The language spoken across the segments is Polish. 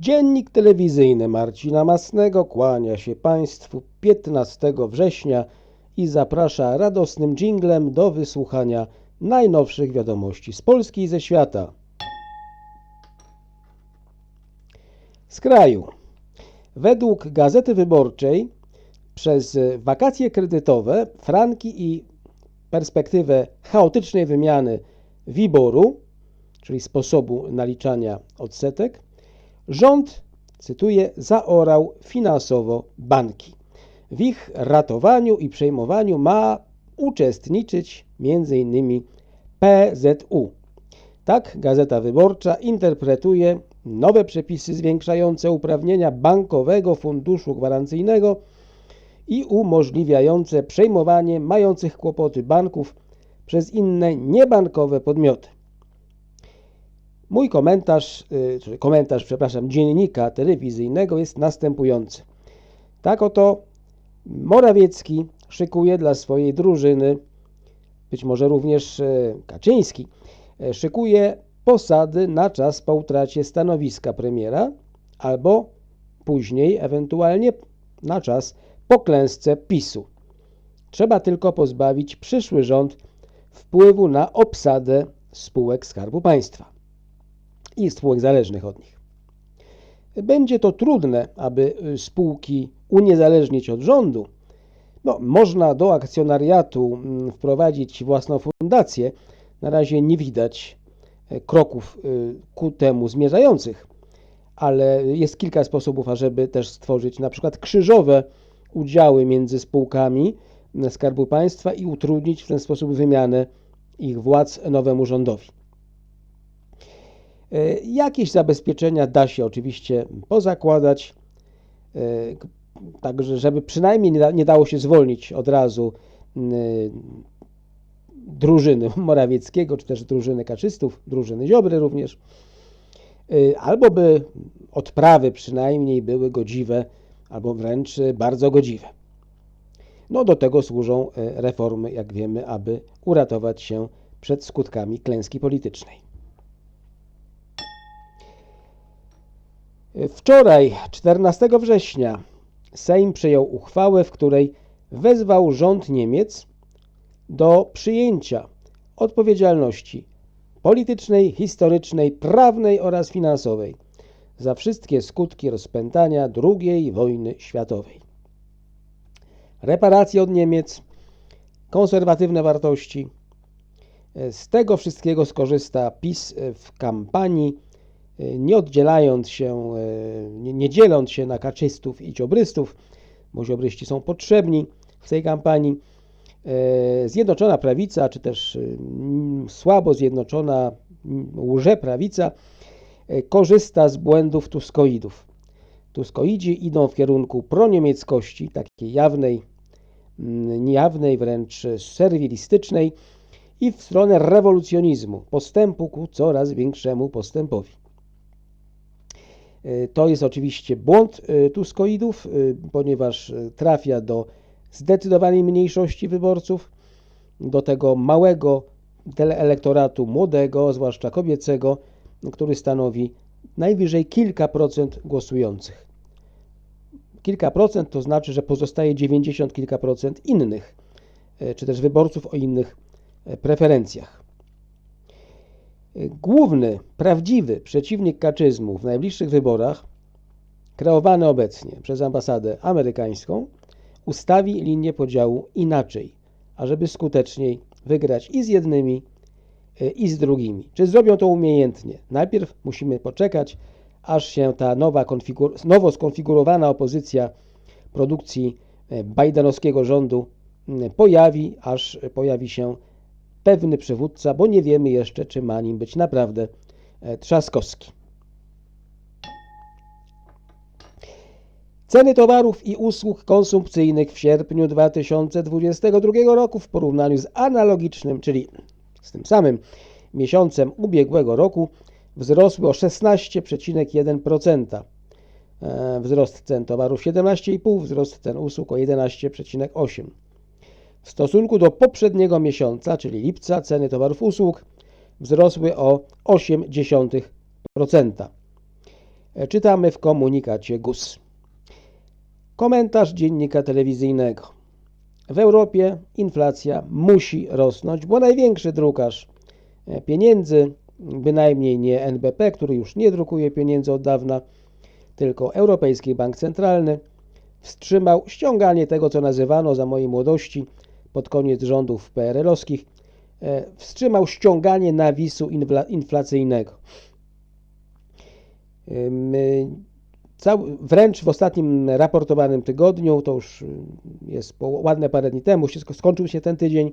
Dziennik telewizyjny Marcina Masnego kłania się Państwu 15 września i zaprasza radosnym dżinglem do wysłuchania najnowszych wiadomości z Polski i ze świata. Z kraju. Według Gazety Wyborczej przez wakacje kredytowe, franki i perspektywę chaotycznej wymiany WIBOR-u, czyli sposobu naliczania odsetek, rząd, cytuję, zaorał finansowo banki. W ich ratowaniu i przejmowaniu ma uczestniczyć m.in. PZU. Tak Gazeta Wyborcza interpretuje nowe przepisy zwiększające uprawnienia Bankowego Funduszu Gwarancyjnego i umożliwiające przejmowanie mających kłopoty banków przez inne niebankowe podmioty. Mój komentarz, y, komentarz, przepraszam, dziennika telewizyjnego jest następujący. Tak oto Morawiecki szykuje dla swojej drużyny, być może również e, Kaczyński, e, szykuje posady na czas po utracie stanowiska premiera albo później ewentualnie na czas po klęsce PiSu. Trzeba tylko pozbawić przyszły rząd wpływu na obsadę spółek Skarbu Państwa i spółek zależnych od nich. Będzie to trudne, aby spółki uniezależnić od rządu. No, można do akcjonariatu mm, wprowadzić własną fundację. Na razie nie widać e, kroków y, ku temu zmierzających, ale jest kilka sposobów, ażeby też stworzyć na przykład krzyżowe udziały między spółkami Skarbu Państwa i utrudnić w ten sposób wymianę ich władz nowemu rządowi. E, jakieś zabezpieczenia da się oczywiście pozakładać, e, także żeby przynajmniej nie dało się zwolnić od razu drużyny Morawieckiego, czy też drużyny kaczystów, drużyny Ziobry również, e, albo by odprawy przynajmniej były godziwe, albo wręcz bardzo godziwe. No do tego służą reformy, jak wiemy, aby uratować się przed skutkami klęski politycznej. Wczoraj, 14 września, Sejm przyjął uchwałę, w której wezwał rząd Niemiec do przyjęcia odpowiedzialności politycznej, historycznej, prawnej oraz finansowej za wszystkie skutki rozpętania II wojny światowej. Reparacje od Niemiec, konserwatywne wartości. Z tego wszystkiego skorzysta PiS w kampanii nie oddzielając się, e, nie, dzieląc się na kaczystów i ciobrystów, bo ziobryści są potrzebni w tej kampanii, e, Zjednoczona Prawica, czy też e, słabo zjednoczona łże-prawica korzysta z błędów tuskoidów. Tuskoidzi idą w kierunku proniemieckości, takiej jawnej, niejawnej, wręcz serwilistycznej i w stronę rewolucjonizmu, postępu ku coraz większemu postępowi. E, to jest oczywiście błąd e, tuskoidów, e, ponieważ trafia do zdecydowanej mniejszości wyborców, do tego małego elektoratu młodego, zwłaszcza kobiecego, który stanowi najwyżej kilka procent głosujących. Kilka procent to znaczy, że pozostaje 90 kilka procent innych, czy też wyborców o innych preferencjach. Główny, prawdziwy przeciwnik kaczyzmu w najbliższych wyborach, kreowany obecnie przez ambasadę amerykańską, ustawi linię podziału inaczej, ażeby skuteczniej wygrać i z jednymi, i z drugimi. Czy zrobią to umiejętnie? Najpierw musimy poczekać, aż się ta nowa nowo skonfigurowana opozycja produkcji e, bajdenowskiego rządu pojawi, aż pojawi się pewny przywódca, bo nie wiemy jeszcze, czy ma nim być naprawdę e, Trzaskowski. Ceny towarów i usług konsumpcyjnych w sierpniu 2022 roku w porównaniu z analogicznym, czyli z tym samym miesiącem ubiegłego roku wzrosły o 16,1%. E, wzrost cen towarów 17,5%, wzrost cen usług o 11,8%. W stosunku do poprzedniego miesiąca, czyli lipca, ceny towarów usług wzrosły o 0,8%. E, Czytamy w komunikacie GUS. Komentarz dziennika telewizyjnego. W Europie inflacja musi rosnąć, bo największy drukarz e, pieniędzy, bynajmniej nie NBP, który już nie drukuje pieniędzy od dawna, tylko Europejski Bank Centralny, wstrzymał ściąganie tego, co nazywano za mojej młodości pod koniec rządów PRL-owskich, e, wstrzymał ściąganie nawisu infla- inflacyjnego. Y, wręcz w ostatnim raportowanym tygodniu, to już y, jest ładne parę dni temu, się, sk- skończył się ten tydzień,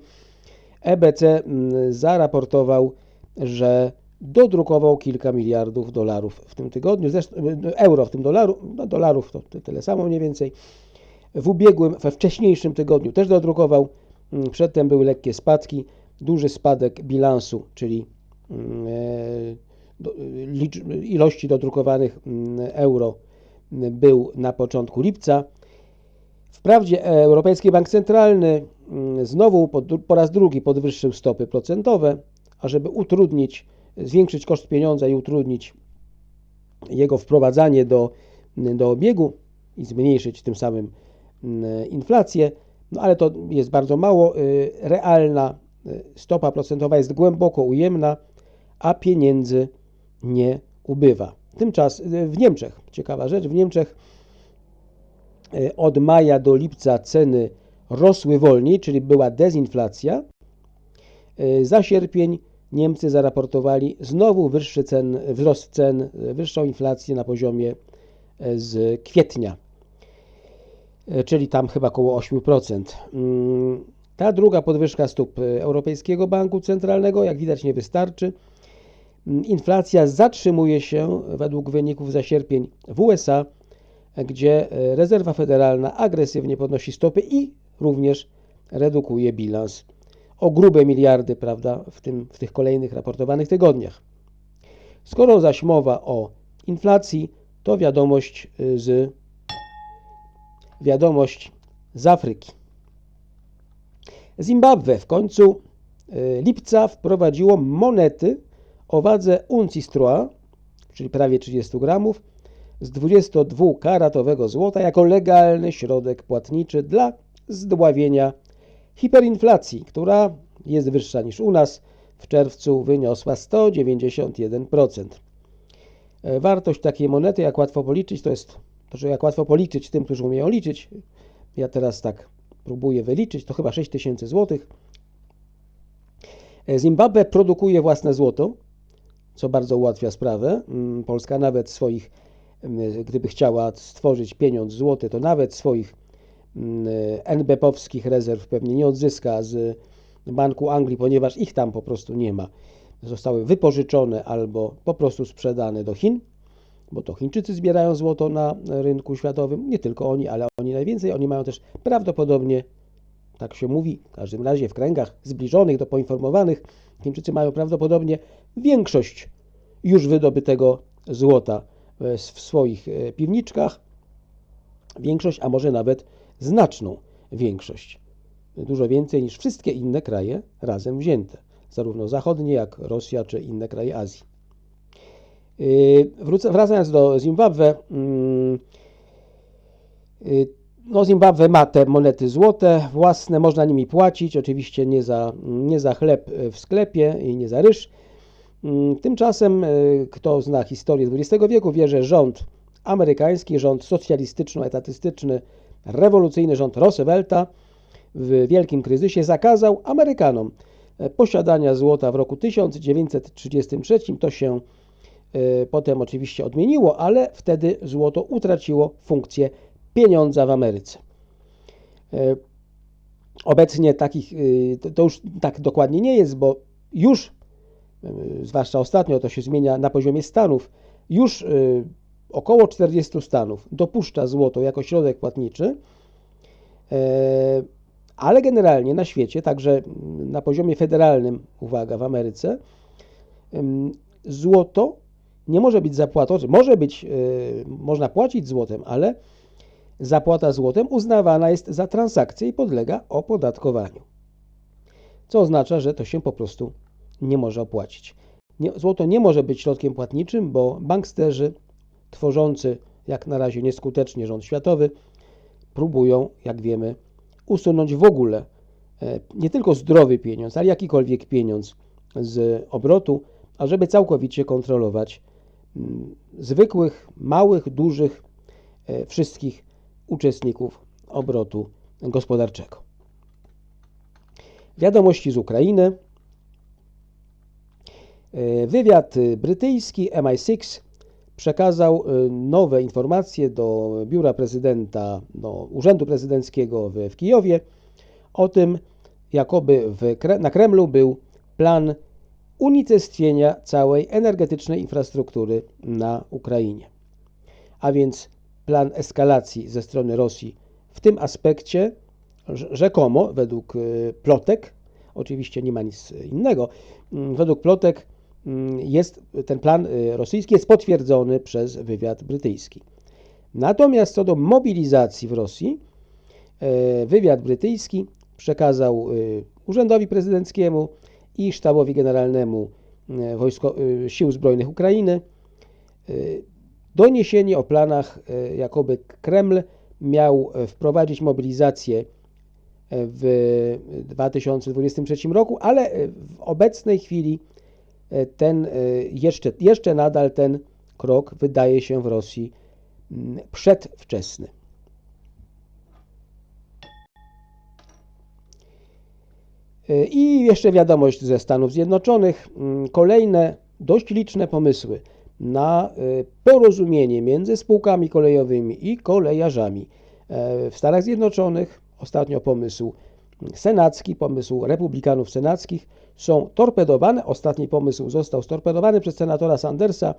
EBC zaraportował, że dodrukował kilka miliardów dolarów w tym tygodniu, zresztą y, euro w tym dolaru, no dolarów to ty- tyle samo mniej więcej. W ubiegłym, we wcześniejszym tygodniu też dodrukował, przedtem były lekkie spadki, duży spadek bilansu, czyli mm, e, ilości dodrukowanych mm, euro mm, był na początku lipca. Wprawdzie Europejski Bank Centralny mm, znowu po, raz drugi podwyższył stopy procentowe, ażeby utrudnić, zwiększyć koszt pieniądza i utrudnić jego wprowadzanie do, do obiegu i zmniejszyć tym samym mm, inflację, no ale to jest bardzo mało. y, Realna y, stopa procentowa jest głęboko ujemna, a pieniędzy nie ubywa. Tymczasem w Niemczech, ciekawa rzecz, w Niemczech y, od maja do lipca ceny rosły wolniej, czyli była dezinflacja. Y, Za sierpień Niemcy zaraportowali znowu wyższy cen, wzrost cen, y, wyższą inflację na poziomie y, z kwietnia, y, czyli tam chyba około 8%. Mm, Ta druga podwyżka stóp y, Europejskiego Banku Centralnego, jak widać, nie wystarczy. Mm, Inflacja zatrzymuje się według wyników za sierpień w USA, gdzie e, rezerwa federalna agresywnie podnosi stopy i również redukuje bilans o grube miliardy, prawda, w, tym, w tych kolejnych raportowanych tygodniach. Skoro zaś mowa o inflacji, to wiadomość z wiadomość z Afryki. Zimbabwe w końcu y, lipca wprowadziło monety o wadze uncji stroa, czyli prawie 30 gramów, z 22-karatowego złota jako legalny środek płatniczy dla zdławienia hiperinflacji, która jest wyższa niż u nas. W czerwcu wyniosła 191%. E, Wartość takiej monety, jak łatwo policzyć, to jest to, jak łatwo policzyć tym, którzy umieją liczyć. Ja teraz tak próbuję wyliczyć, to chyba 6 tysięcy złotych. E, Zimbabwe produkuje własne złoto, co bardzo ułatwia sprawę. Mm, Polska nawet swoich, mm, gdyby chciała stworzyć pieniądz złoty, to nawet swoich mm, NBP-owskich rezerw pewnie nie odzyska z Banku Anglii, ponieważ ich tam po prostu nie ma. Zostały wypożyczone albo po prostu sprzedane do Chin, bo to Chińczycy zbierają złoto na rynku światowym. Nie tylko oni, ale oni najwięcej. Oni mają też prawdopodobnie, tak się mówi, w każdym razie w kręgach zbliżonych do poinformowanych, Chińczycy mają prawdopodobnie większość już wydobytego złota e, w swoich e, piwniczkach. Większość, a może nawet znaczną większość. Dużo więcej niż wszystkie inne kraje razem wzięte, zarówno zachodnie jak Rosja czy inne kraje Azji. Yy, Wrócę, wracając do Zimbabwe, mm, yy, no Zimbabwe ma te monety złote własne, można nimi płacić, oczywiście nie za, nie za chleb w sklepie i nie za ryż. Mm, Tymczasem, yy, kto zna historię XX wieku, wie, że rząd amerykański, rząd socjalistyczno-etatystyczny, rewolucyjny rząd Roosevelta w wielkim kryzysie zakazał Amerykanom e, posiadania złota w roku 1933. To się e, potem oczywiście odmieniło, ale wtedy złoto utraciło funkcję pieniądza w Ameryce. E, Obecnie takich, y, to- już tak dokładnie nie jest, bo już, y, zwłaszcza ostatnio to się zmienia na poziomie stanów, już y, około 40 stanów dopuszcza złoto jako środek płatniczy, ale generalnie na świecie, także na poziomie federalnym, uwaga, w Ameryce, złoto nie może być zapłatą, może być, y, można płacić złotem, ale zapłata złotem uznawana jest za transakcję i podlega opodatkowaniu. Co oznacza, że to się po prostu nie może opłacić. Nie, złoto nie może być środkiem płatniczym, bo banksterzy tworzący jak na razie nieskutecznie rząd światowy próbują, jak wiemy, usunąć w ogóle e, nie tylko zdrowy pieniądz, ale jakikolwiek pieniądz z obrotu, ażeby całkowicie kontrolować zwykłych, małych, dużych, e, wszystkich uczestników obrotu gospodarczego. Wiadomości z Ukrainy. E, Wywiad brytyjski MI6 przekazał e, nowe informacje do biura prezydenta, do Urzędu Prezydenckiego w, Kijowie o tym, jakoby w, na Kremlu był plan unicestwienia całej energetycznej infrastruktury na Ukrainie. A więc plan eskalacji ze strony Rosji w tym aspekcie, rz- rzekomo, według y, plotek, oczywiście nie ma nic innego, mm, według plotek mm, jest ten plan y, rosyjski jest potwierdzony przez wywiad brytyjski. Natomiast co do mobilizacji w Rosji, e, wywiad brytyjski przekazał y, urzędowi prezydenckiemu i sztabowi generalnemu e, wojsko, y, Sił Zbrojnych Ukrainy y, doniesienie o planach, e, jakoby Kreml miał e, wprowadzić mobilizację e, w 2023 roku, ale e, w obecnej chwili e, ten e, jeszcze, jeszcze nadal ten krok wydaje się w Rosji mm, przedwczesny. I jeszcze wiadomość ze Stanów Zjednoczonych. Mm, Kolejne dość liczne pomysły na e, porozumienie między spółkami kolejowymi i kolejarzami. E, W Stanach Zjednoczonych ostatnio pomysł senacki, pomysł republikanów senackich są torpedowane. Ostatni pomysł został storpedowany przez senatora Sandersa,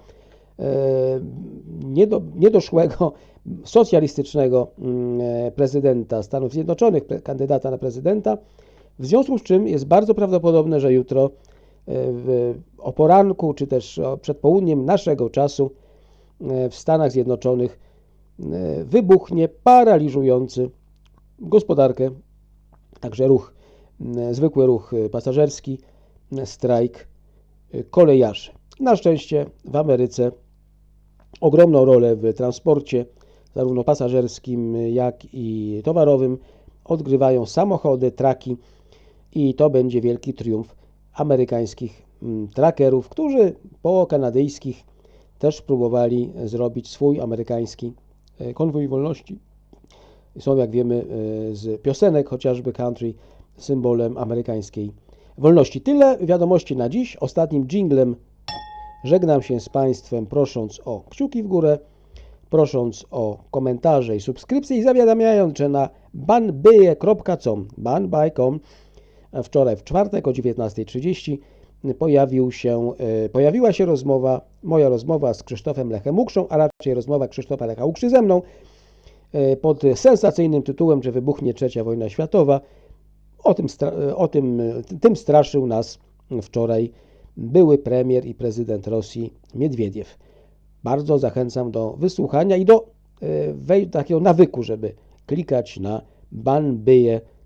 niedo, niedoszłego socjalistycznego mm, prezydenta Stanów Zjednoczonych, kandydata na prezydenta. W związku z czym jest bardzo prawdopodobne, że jutro e, w, o poranku czy też przed południem naszego czasu e, w Stanach Zjednoczonych e, wybuchnie paraliżujący gospodarkę, także ruch, zwykły ruch pasażerski, strajk kolejarzy. Na szczęście w Ameryce ogromną rolę w transporcie, zarówno pasażerskim, jak i towarowym, odgrywają samochody, traki i to będzie wielki triumf amerykańskich mm, trackerów, którzy po kanadyjskich też próbowali zrobić swój amerykański e, konwój wolności. Są, jak wiemy, e, z piosenek, chociażby country, symbolem amerykańskiej wolności. Tyle wiadomości na dziś. Ostatnim jinglem żegnam się z Państwem, prosząc o kciuki w górę, prosząc o komentarze i subskrypcje i zawiadamiając, że na banbyje.com, banby.com wczoraj w czwartek o 19.30 pojawił się, e, pojawiła się rozmowa, moja rozmowa z Krzysztofem Lechem Ukrzą, a raczej rozmowa Krzysztofa Lecha Ukrzy ze mną e, pod sensacyjnym tytułem, że wybuchnie trzecia wojna światowa. O tym, stra- o tym, tym straszył nas wczoraj były premier i prezydent Rosji Miedwiediew. Bardzo zachęcam do wysłuchania i do e, wej- takiego nawyku, żeby klikać na banbyje.com.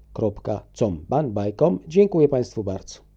Banby.com. Dziękuję Państwu bardzo.